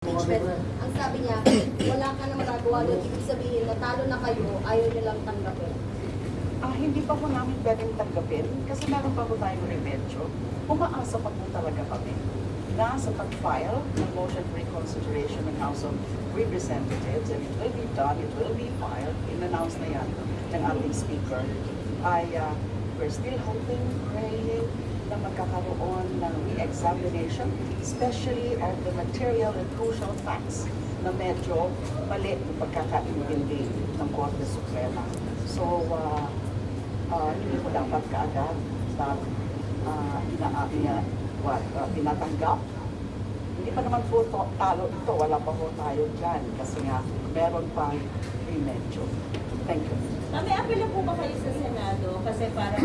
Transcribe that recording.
Ang sabi niya, wala ka na magagawa doon. Ibig sabihin, natalo na kayo, ayaw niyo lang tanggapin. Ah, hindi pa po namin pwedeng tanggapin kasi meron pa po tayong remedyo. Umaasa pa po talaga kami na sa pag-file ng motion for reconsideration ng House of Representatives and it will be done, it will be filed, in-announce na yan ng ating speaker, ay ah, we're still hoping, praying magkakaroon ng re-examination, especially of the material and crucial facts na medyo mali yung pagkakaintindi ng Korte Suprema. So, ah, ah, hindi mo dapat kaagad na uh, ina, ina, what, ah, tinatanggap. Hindi pa naman po to, talo ito, wala pa po tayo dyan kasi nga meron pang remedyo. Thank you. May apelo po ba kayo sa Senado? Kasi na